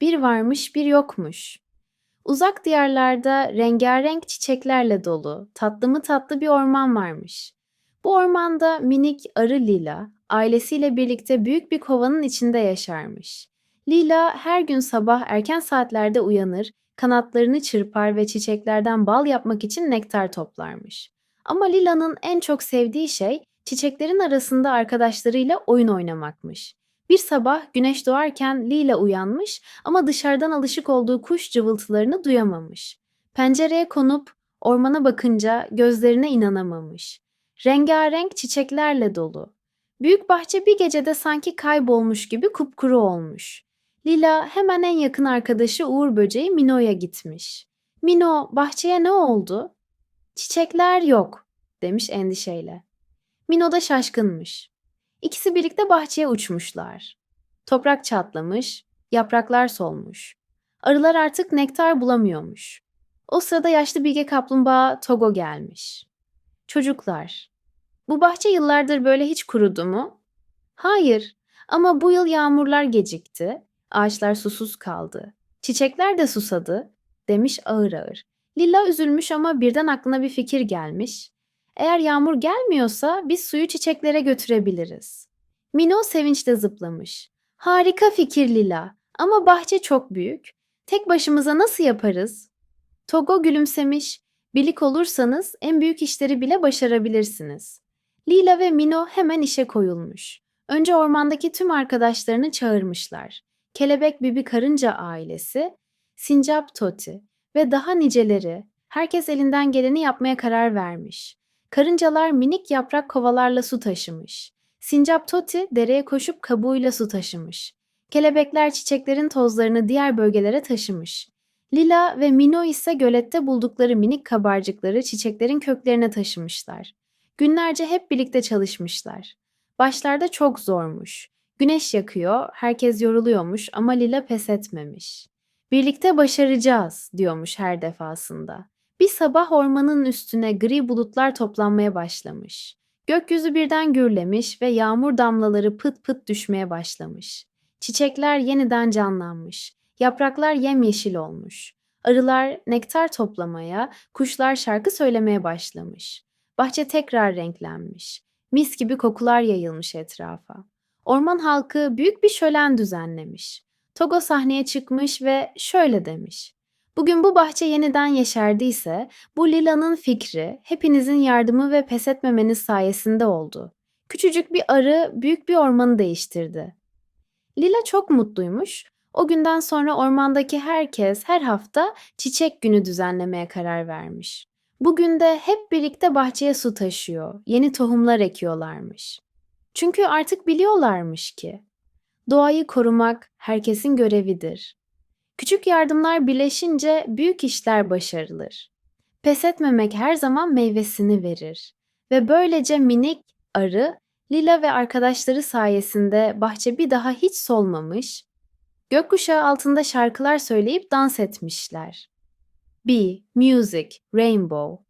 Bir varmış bir yokmuş. Uzak diyarlarda rengarenk çiçeklerle dolu, tatlı mı tatlı bir orman varmış. Bu ormanda minik arı Lila, ailesiyle birlikte büyük bir kovanın içinde yaşarmış. Lila her gün sabah erken saatlerde uyanır, kanatlarını çırpar ve çiçeklerden bal yapmak için nektar toplarmış. Ama Lila'nın en çok sevdiği şey çiçeklerin arasında arkadaşlarıyla oyun oynamakmış. Bir sabah güneş doğarken Lila uyanmış ama dışarıdan alışık olduğu kuş cıvıltılarını duyamamış. Pencereye konup ormana bakınca gözlerine inanamamış. Rengarenk çiçeklerle dolu. Büyük bahçe bir gecede sanki kaybolmuş gibi kupkuru olmuş. Lila hemen en yakın arkadaşı Uğur böceği Mino'ya gitmiş. Mino, bahçeye ne oldu? Çiçekler yok, demiş endişeyle. Mino da şaşkınmış. İkisi birlikte bahçeye uçmuşlar. Toprak çatlamış, yapraklar solmuş. Arılar artık nektar bulamıyormuş. O sırada yaşlı bilge kaplumbağa Togo gelmiş. Çocuklar, bu bahçe yıllardır böyle hiç kurudu mu? Hayır, ama bu yıl yağmurlar gecikti, ağaçlar susuz kaldı. Çiçekler de susadı, demiş ağır ağır. Lilla üzülmüş ama birden aklına bir fikir gelmiş. Eğer yağmur gelmiyorsa biz suyu çiçeklere götürebiliriz. Mino sevinçle zıplamış. Harika fikir Lila ama bahçe çok büyük. Tek başımıza nasıl yaparız? Togo gülümsemiş. Birlik olursanız en büyük işleri bile başarabilirsiniz. Lila ve Mino hemen işe koyulmuş. Önce ormandaki tüm arkadaşlarını çağırmışlar. Kelebek Bibi Karınca ailesi, Sincap Toti ve daha niceleri. Herkes elinden geleni yapmaya karar vermiş. Karıncalar minik yaprak kovalarla su taşımış. Sincap Toti dereye koşup kabuğuyla su taşımış. Kelebekler çiçeklerin tozlarını diğer bölgelere taşımış. Lila ve Mino ise gölette buldukları minik kabarcıkları çiçeklerin köklerine taşımışlar. Günlerce hep birlikte çalışmışlar. Başlarda çok zormuş. Güneş yakıyor, herkes yoruluyormuş ama Lila pes etmemiş. Birlikte başaracağız diyormuş her defasında. Bir sabah ormanın üstüne gri bulutlar toplanmaya başlamış. Gökyüzü birden gürlemiş ve yağmur damlaları pıt pıt düşmeye başlamış. Çiçekler yeniden canlanmış. Yapraklar yemyeşil olmuş. Arılar nektar toplamaya, kuşlar şarkı söylemeye başlamış. Bahçe tekrar renklenmiş. Mis gibi kokular yayılmış etrafa. Orman halkı büyük bir şölen düzenlemiş. Togo sahneye çıkmış ve şöyle demiş. Bugün bu bahçe yeniden yeşerdiyse bu Lila'nın fikri hepinizin yardımı ve pes etmemeniz sayesinde oldu. Küçücük bir arı büyük bir ormanı değiştirdi. Lila çok mutluymuş. O günden sonra ormandaki herkes her hafta çiçek günü düzenlemeye karar vermiş. Bugün de hep birlikte bahçeye su taşıyor, yeni tohumlar ekiyorlarmış. Çünkü artık biliyorlarmış ki doğayı korumak herkesin görevidir. Küçük yardımlar birleşince büyük işler başarılır. Pes etmemek her zaman meyvesini verir. Ve böylece minik arı, Lila ve arkadaşları sayesinde bahçe bir daha hiç solmamış, gökkuşağı altında şarkılar söyleyip dans etmişler. Bee, music, rainbow.